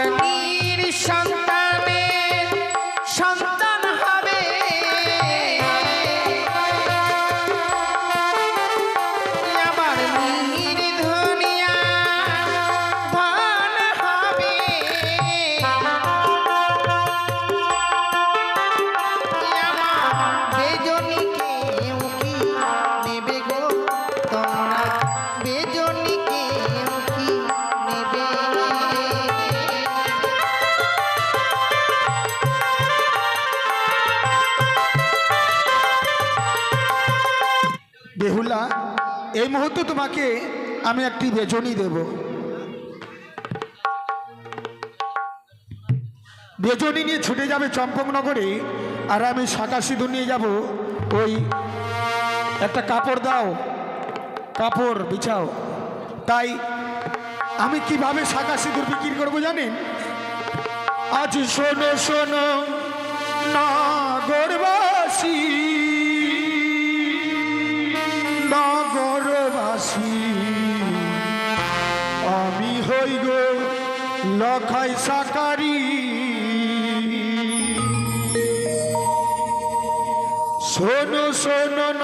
ধর্মীর সন্তান। তোমাকে আমি একটি বেজনী দেব। বেজনী নিয়ে ছুটে যাবে চম্পকনগরে আর আমি শাঁকা নিয়ে যাব। ওই একটা কাপড় দাও। কাপড় বিছাও। তাই আমি কীভাবে শাঁকা সিঁদুর বিক্রি করব জানেন? আজ শোনো শোনো না গড়বাসী খাই সাকারি শোনো শোনো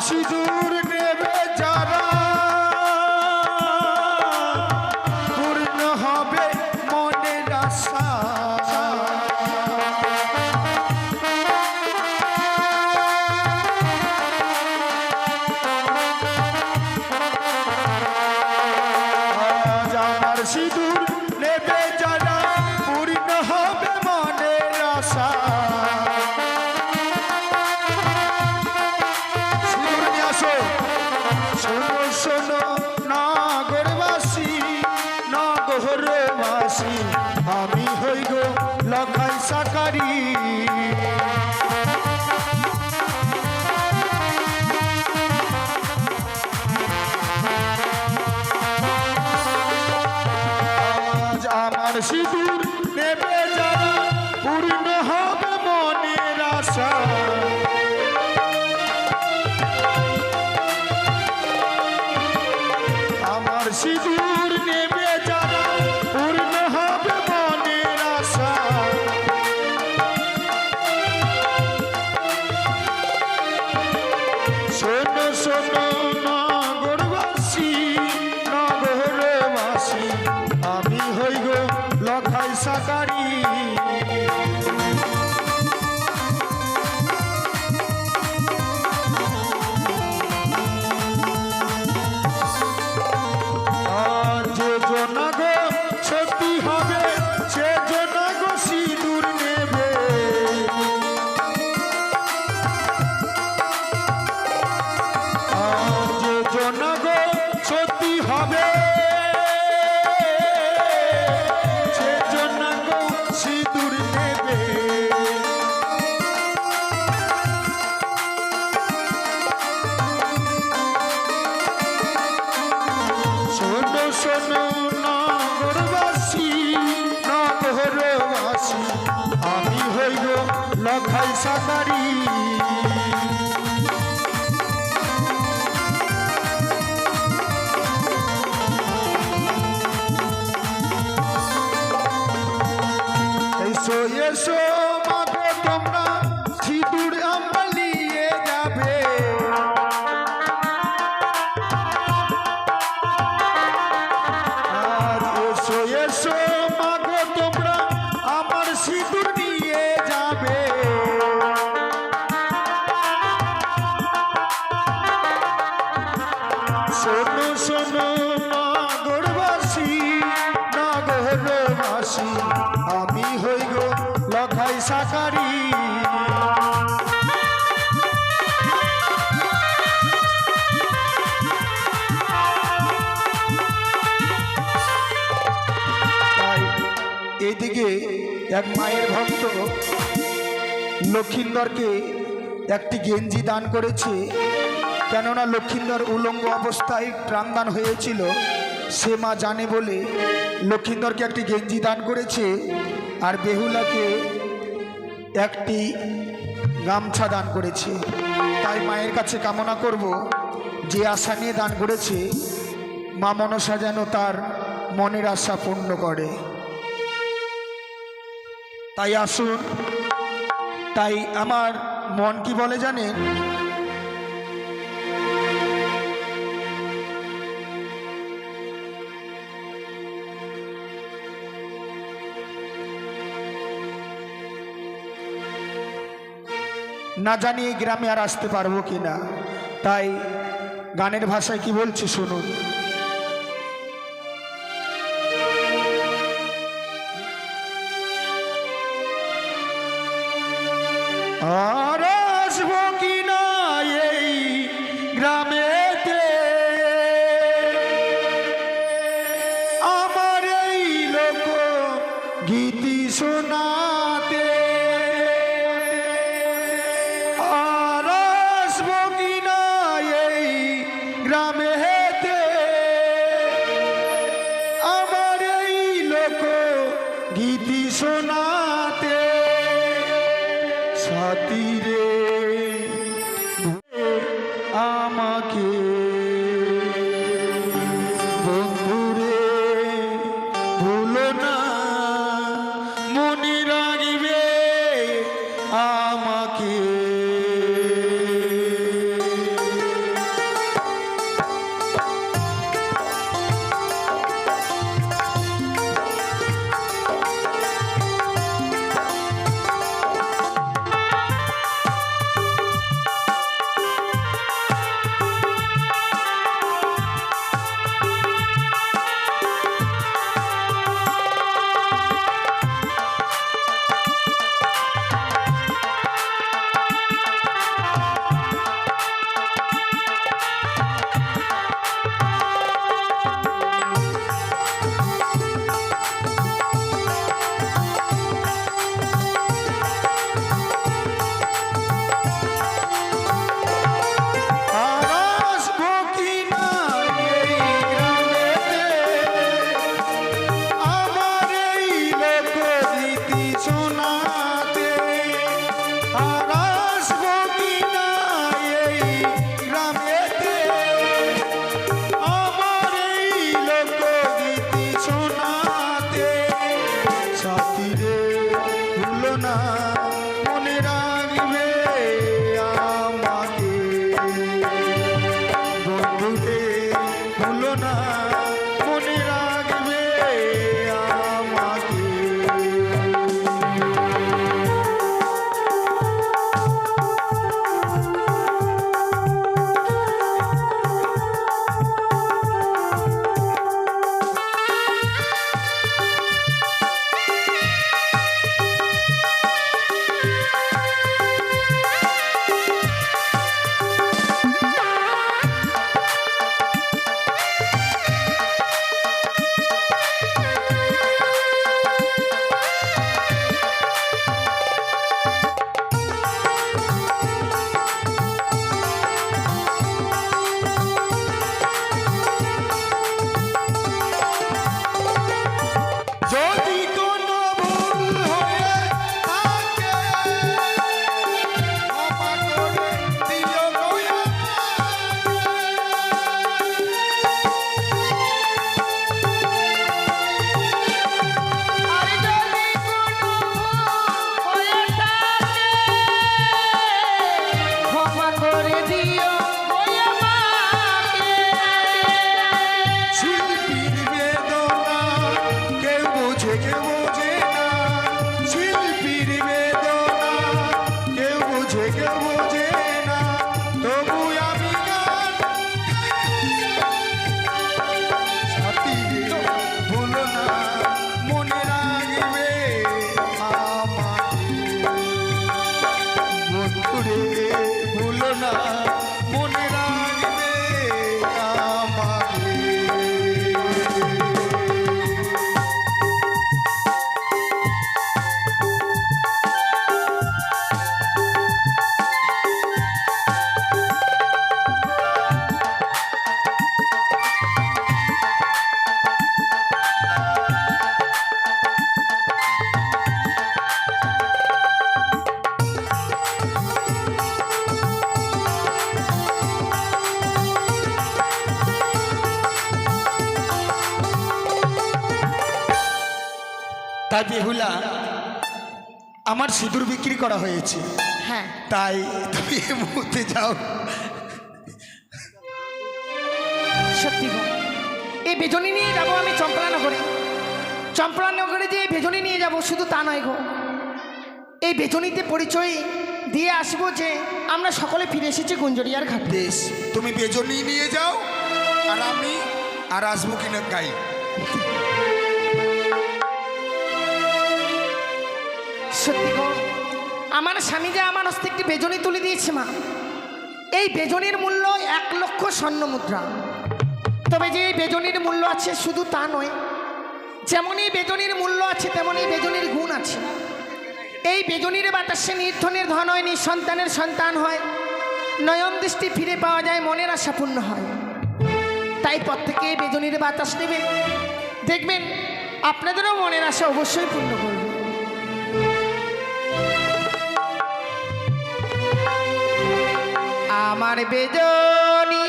She do. Situ. এসো এক মায়ের ভক্ত। লক্ষিন্দরকে একটি গেঞ্জি দান করেছে। কেননা লক্ষিন্দর উলঙ্গ অবস্থায় প্রাণদান হয়েছিল, সে মা জানে বলে লক্ষিন্দরকে একটি গেঞ্জি দান করেছে আর বেহুলাকে একটি গামছা দান করেছে। তাই মায়ের কাছে কামনা করব, যে আশা নিয়ে দান করেছে, মা মনসা যেন তার মনের আশা পূর্ণ করে। তাই আসুন। তাই আমার মন কি বলে জানেন? না জানি গ্রামে আর আসতে পারব কি না তাই গানের ভাষায় কি বলছে শুনুন। গীতি শোনাতে জয় হয়েছে। হ্যাঁ। তাই তুমি এই মুহূর্তে যাও। সত্যি এই বেজনি নিয়ে যাব আমি চম্পলানগরে। চম্পলানগরে যে বেজনি নিয়ে যাব শুধু তা নয় গো। এই বেজনিতে পরিচয় দিয়ে আসব যে আমরা সকলে ফিরে এসেছি গুঞ্জরিয়ার ঘাট। বেশ তুমি বেজনি নিয়ে যাও আর আমি আর আসব কিনা গাই। সত্যি গো। আমার স্বামী যে আমার হস্তে একটি বেজনি তুলে দিয়েছে মা। এই বেজনির মূল্য এক লক্ষ স্বর্ণ মুদ্রা। তবে যে এই বেজনির মূল্য আছে শুধু তা নয়, যেমনই বেজনির মূল্য আছে তেমনই বেজনির গুণ আছে। এই বেজনির বাতাসে নির্ধনের ধন হয়, নিঃসন্তানের সন্তান হয়, নয়ন দৃষ্টি ফিরে পাওয়া যায়, মনের আশা পূর্ণ হয়। তাই প্রত্যেকে এই বেজনির বাতাস নেবেন দেখবেন, আপনাদেরও মনের আশা অবশ্যই পূর্ণ করবে। আমার বেদনি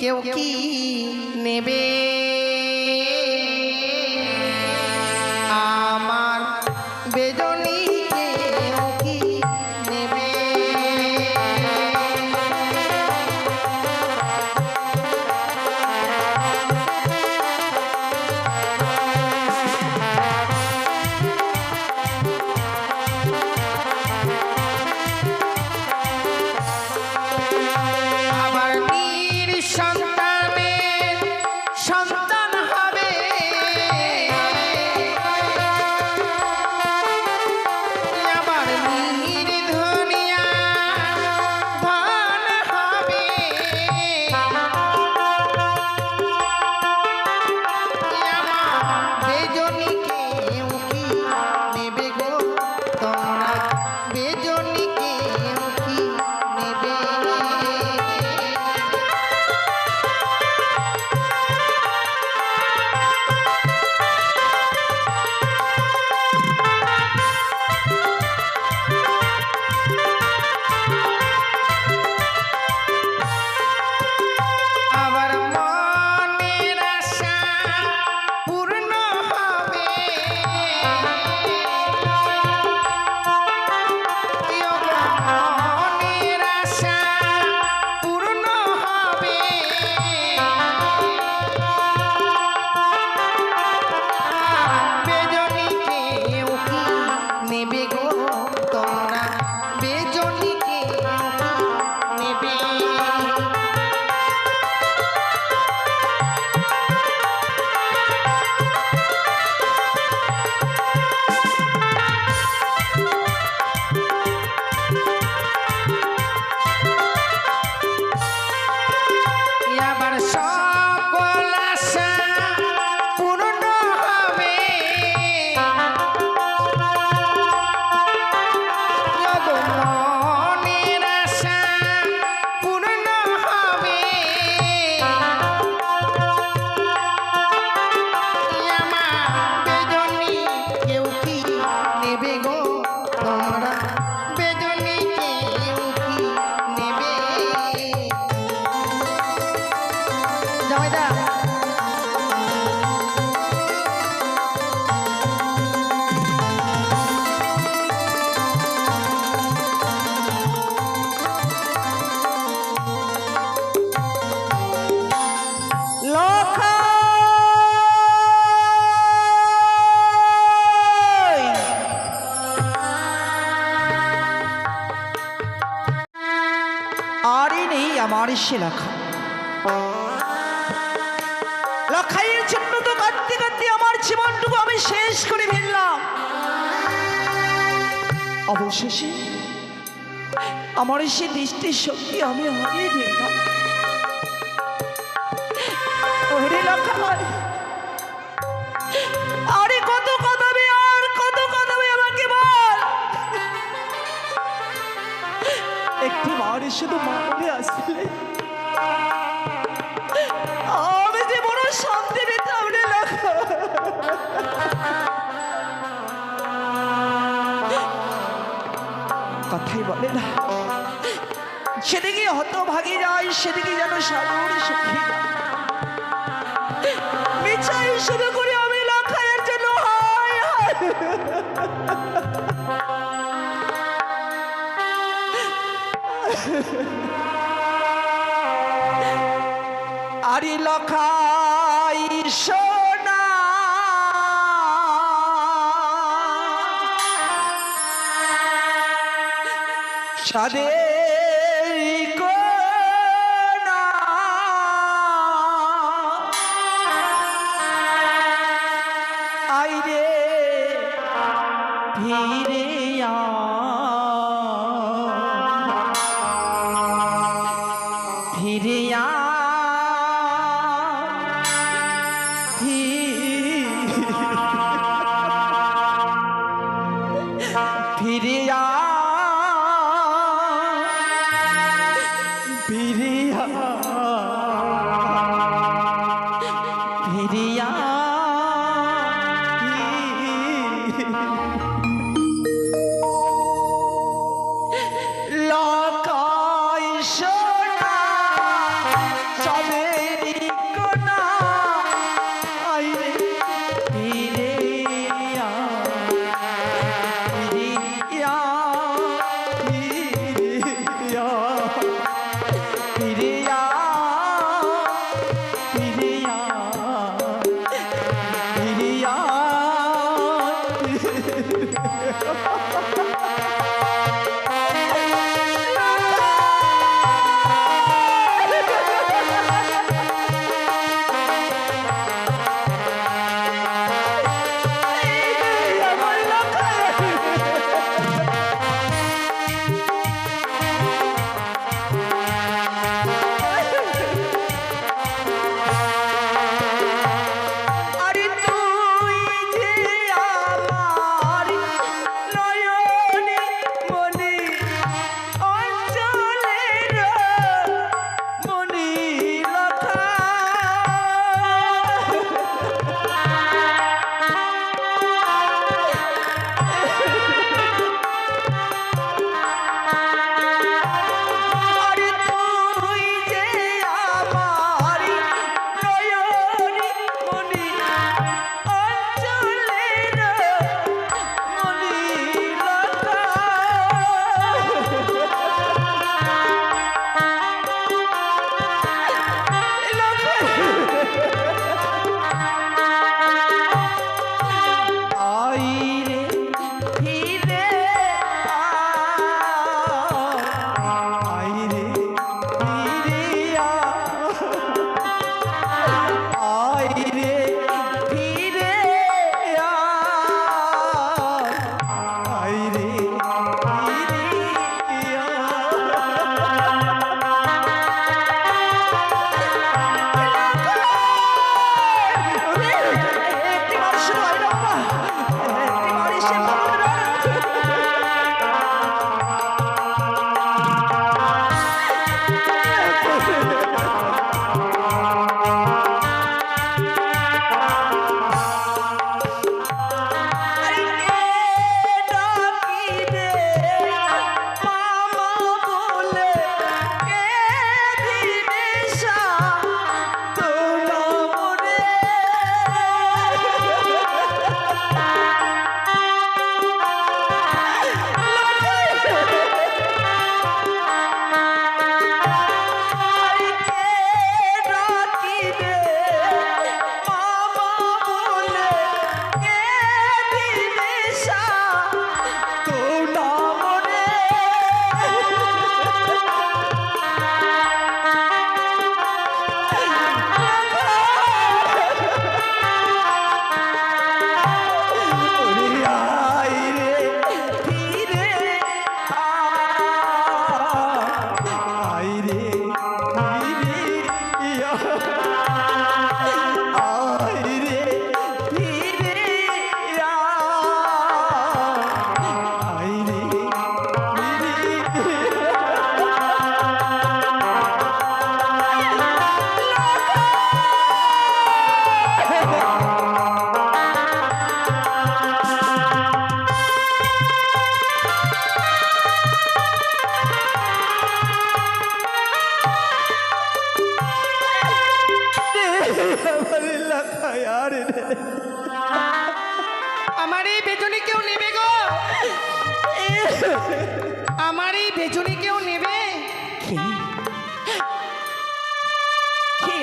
কেউ কি নেবে? সে লেখা। লখাইয়ের জন্য তো কাঁদতে কাঁদতে আমার জীবনটুকু আমি শেষ করে ফেললাম। অবশেষে আমার সে দৃষ্টির শক্তি আমি হারিয়ে ফেললাম। ওরে লখাই, আরে কত কাঁদাবে আর কত কাঁদাবে আমাকে বল। একটি মারে, শুধু মারে। কথাই বলে না। সেদিকে হতভাগী যায়, সেদিকে যেন সাগর সুখী শুরু করে আমি লখায়ের জন্য আরে লখাই সোনা সাদের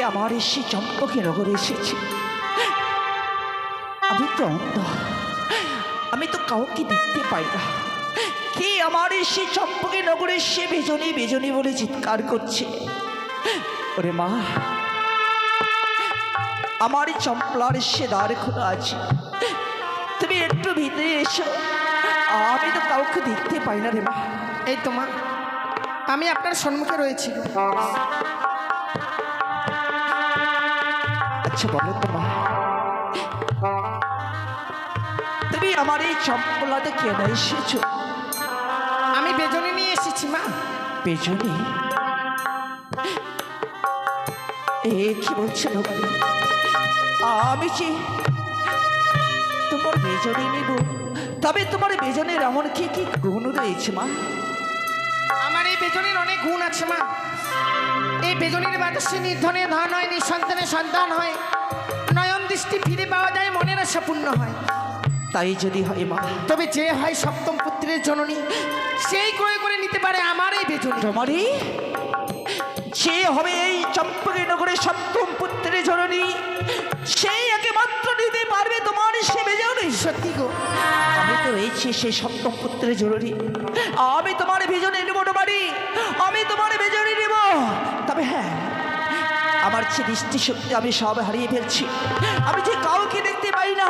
আমার এসে চম্পকে নগরে এসেছে। আমি তো অন্ধ। আমি তো কাউকে দেখতে পাই না। কে আমার এসে চম্পকে নগরে এসে বেজনি বেজনি বলে চিৎকার করছে? ওরে মা, আমার চম্পলার সে দ্বার খোলা আছে। তুমি একটু ভিতরে এসো। আমি তো কাউকে দেখতে পাই না রে মা। এই তোমা আমি আপনার সম্মুখে রয়েছি। আচ্ছা বলো তো মা। তুমি আমার এই চম্পলাতে কেন এসেছ? আমি বেজনি নিয়ে এসেছি মা। পেছনে এ কি বলছো বাড়ি আমি যে তোমার বেজনে নেব তবে তোমার বেজনের এমন কি কি গুণ রয়েছে মা? আমার এই বেজনের অনেক গুণ আছে মা। এই বেজনের বাতাসে নির্ধনে ধন হয় নিঃসন্তানে সন্তান হয়। নয়ন দৃষ্টি ফিরে পাওয়া যায় মনের আশা পূর্ণ হয়। তাই যদি হয় মা। তবে যে হয় সপ্তম পুত্রের জননী সেই ক্রয় করে নিতে পারে আমার এই বেজনি। তোমারই? সে হবে এই চম্পকে নগরে সপ্তম পুত্রের জননী। সেই একমাত্র নিতে পারবে তোমার সে বেজনী। সত্যি গো। রয়েছি সেই সপ্তম পুত্রের জরুরি। আমি তোমার ভিজনে নেব বাড়ি আমি তোমার ভিজনে নেব। তবে হ্যাঁ আমার যে দৃষ্টিশক্তি আমি সব হারিয়ে ফেলছি। আমি যে কাউকে দেখতে পাই না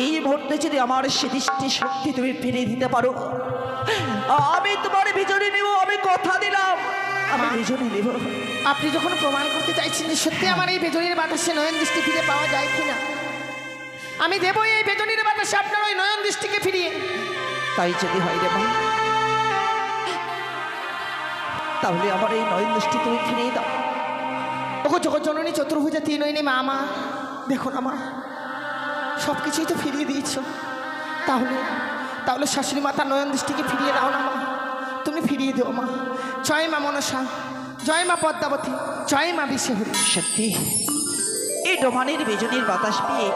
এই মুহূর্তে যদি আমার সে দৃষ্টিশক্তি তুমি ফিরিয়ে দিতে পারো আমি তোমার ভিজনে নেব আমি কথা দিলাম আমি ভিজনে নেব। আপনি যখন প্রমাণ করতে চাইছেন যে সত্যি আমার এই বেজনির বাতাসে নয়ন দৃষ্টি ফিরে পাওয়া যায় কিনা আমি দেবো এই বেজনির বাতাসে আপনার ওই নয়ন দৃষ্টিকে ফিরিয়ে। তাই যদি হয় রে মা তাহলে আমার এই নয়ন দৃষ্টি তুমি ফিরিয়ে দাও। ওগো জগৎ জননী চতুর্ভুজা তিন নয়নি মা মা দেখো না মা সব কিছুই তো ফিরিয়ে দিয়েছ। তাহলে তাহলে শাশুড়ি মাতা নয়ন দৃষ্টিকে ফিরিয়ে দাও না মা। তুমি ফিরিয়ে দিও মা। জয় মা মনসা জয় মা পদ্মাবতী জয় মা বিশ্বহরী। সত্যি এই ডোমানের বেজনের বাতাস পেয়ে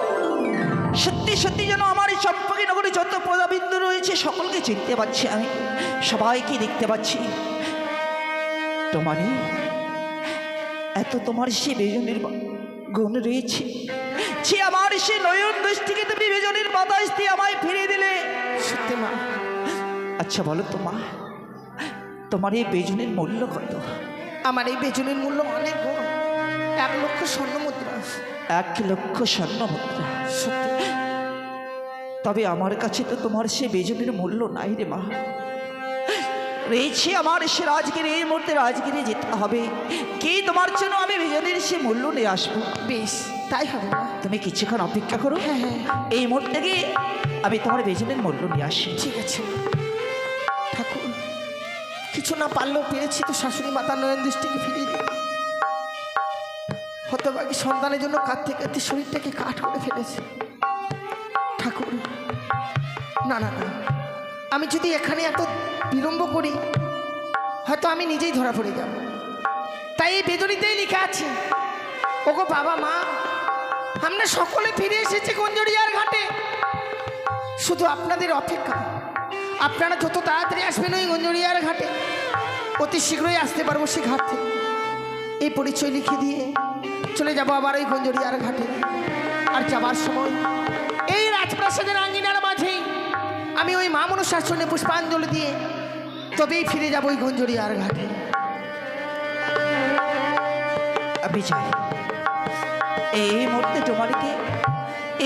সত্যি সত্যি যেন আমার এই চম্পকি নগরে যত প্রজাবিন্দু রয়েছে সকলকে চিনতে পারছি আমি। সবাইকে দেখতে পাচ্ছি। তোমারই এত তোমার সে বেজনের গুণ রয়েছে। সে আমার সে নয়ন দৃষ্টিকে তুমি বেজনের বাতাস দিয়ে আমায় ফিরিয়ে দিলে। সত্যি মা। আচ্ছা বলো তো মা তোমার এই বেজনের মূল্য কত? আমার এই বেজনের মূল্য অনেক এক লক্ষ স্বর্ণ মুদ্রা এক লক্ষ স্বর্ণ মুদ্রা সত্যি। তবে আমার কাছে তো তোমার সে বেজনের মূল্য নাই রে মা। রয়েছে আমার সে রাজগিরি এই মুহূর্তে রাজগিরি যেতে হবে। কি তোমার জন্য আমি বেজনের সে মূল্য নিয়ে আসব? বেশ তাই হবে তুমি কিছুক্ষণ অপেক্ষা করো। হ্যাঁ হ্যাঁ। এই মুহূর্তে গিয়ে আমি তোমার বেজনের মূল্য নিয়ে আসি। ঠিক আছে। ঠাকুর কিছু না পারলেও পেরেছি তো শাশুড়ি মাতা নয়ন দৃষ্টিকে ফিরিয়ে দিই হতভাগী সন্তানের জন্য কাঁদতে কাঁদতে শরীরটাকে কাঠ করে ফেলেছে। ঠাকুর না না না। আমি যদি এখানে এত বিলম্ব করি, হয়তো আমি নিজেই ধরা পড়ে যাব। তাই এই বেদনিতেই লেখা আছে, ওগো বাবা মা, আমরা সকলে ফিরে এসেছি গঞ্জরিয়ার ঘাটে। শুধু আপনাদের অপেক্ষা, আপনারা যত তাড়াতাড়ি আসবেন ওই গঞ্জরিয়ার ঘাটে, অতি শীঘ্রই আসতে পারব সে ঘাট থেকে। এই পরিচয় লিখে দিয়ে চলে যাব আবার ওই গঞ্জরিয়ার ঘাটে। আর যাবার সময় এই রাজপ্রাসাদের আঙ্গিনার আমি ওই মা মনসার সঙ্গে পুষ্পাঞ্জলি দিয়ে তবেই ফিরে যাব ওই গঞ্জরিয়ার ঘাটে। যাই এই মুহূর্তে ডোমানিকে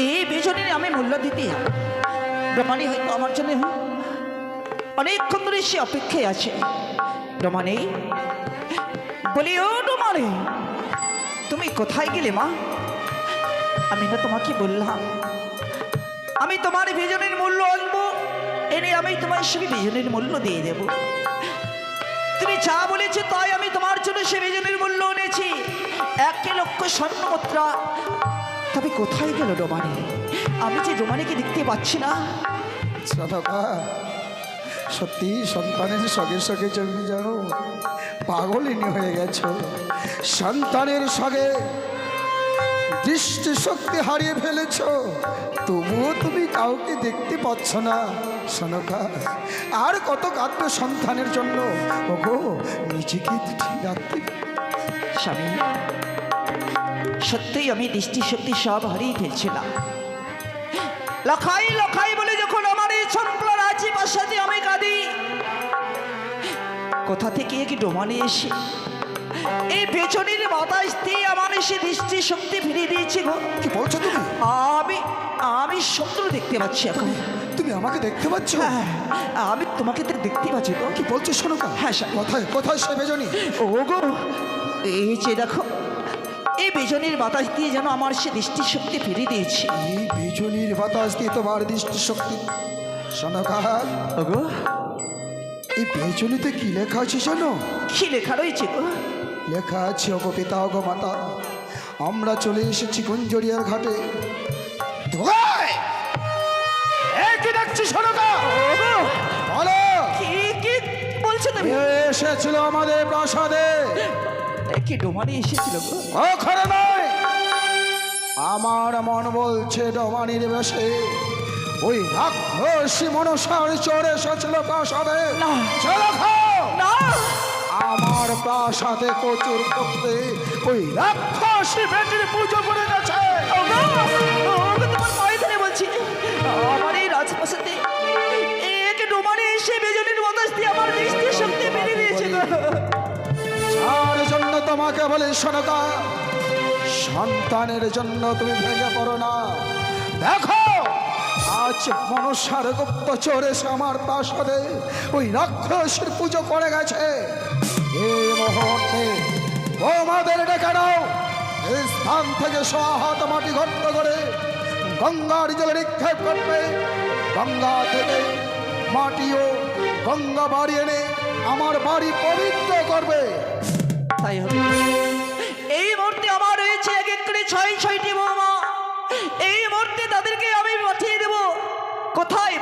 এই বেজনের আমি মূল্য দিতে ডোমানি হয়তো আমার জন্য অনেকক্ষণ ধরে সে অপেক্ষায় আছে। ডোমানি বলি ও ডোমানি তুমি কোথায় গেলে মা? আমি না তোমাকে বললাম। আমি তোমার বেজনের মূল্য আনব এনে আমি তোমার সঙ্গে বেজনের মূল্য দিয়ে দেব। তুমি যা বলেছ তাই আমি তোমার জন্য সে বেজনের মূল্য এনেছি। এক লক্ষ স্বর্ণ মুদ্রা। তবে কোথায় গেল ডোমানি আমি যে ডোমানিকে দেখতে পাচ্ছি না। সত্যি সন্তানের সঙ্গে সঙ্গে তুমি জানো পাগলিনী হয়ে গেছো। সন্তানের সঙ্গে দৃষ্টিশক্তি হারিয়ে ফেলেছ। তবুও তুমি কাউকে দেখতে পাচ্ছ না। সনকা আর কত কাদ্য সন্তানের জন্য? ওগো, নিজেকে ঠিক রাখতে স্বামী, সত্যিই আমি দৃষ্টিশক্তি সব হারিয়ে ফেলছিলাম। লখাই লখাই বলে যখন আমার এই ছোট্ট রাজি বাসাতে আমি কাঁদি, কোথা থেকে কি ডোমানে এসে এই পেছনের বাতাস দিয়ে আমার এসে দৃষ্টিশক্তি ফিরিয়ে দিয়েছে গো। কি বলছো তুমি? আমি আমি শত্রু দেখতে পাচ্ছি এখন। তুমি আমাকে দেখতে পাচ্ছ? হ্যাঁ, আমি তোমাকে তো দেখতে পাচ্ছি। গো কি বলছো শোনকা হ্যাঁ, স্যার। কোথায় কোথায় সে বেজনি? ও গো এই যে দেখো এই বেজনের বাতাস দিয়ে যেন আমার সে দৃষ্টিশক্তি ফিরিয়ে দিয়েছে। এই বিজুলির বাতাস দিয়ে তোমার দৃষ্টিশক্তি শোনকা ওগো। এই বেজনিতে কি লেখা আছে জানো? কি লেখা রয়েছে গো? লেখা আছে ওগো পিতা ওগো মাতা। আমরা চলে এসেছি গুঞ্জরিয়ার ঘাটে। কি দেখছি শোনকা ওগো বলো! কি কি বলছো তুমি? এসেছিল আমাদের প্রাসাদে। কি ডোমারি এসেছিল গো? ওখানে নয়! আমার মন বলছে ডমানির বেশে। ওই রাক্ষসী মনসার চড়ে এসেছিল প্রাসাদে। না। চলো না। আমার প্রাসাদে প্রচুর করতে ওই রাক্ষসী বেটির পুজো করে গেছে। ওগো! ওগো তোমার পায়ে ধরে বলছি। আমার এই রাজপ্রাসাদে এক এসে বেজনের বাতাস দিয়ে আমার জন্য তোমাকে বলি শোনকা সন্তানের জন্য তুমি ভেঙে পড়ো না। দেখো আজ মনসার গুপ্তচর আমার প্রাসাদে ওই রাক্ষসের পুজো করে গেছে। এই ডেকে নাও। এই স্থান থেকে সহাত মাটি ঘট্ট করে গঙ্গার জলে নিক্ষেপ করবে। গঙ্গা থেকে মাটিও গঙ্গা বাড়ি এনে আমার বাড়ি পবিত্র করবে। তাই হবে।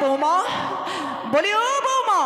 বৌমা? বলি ও বৌমা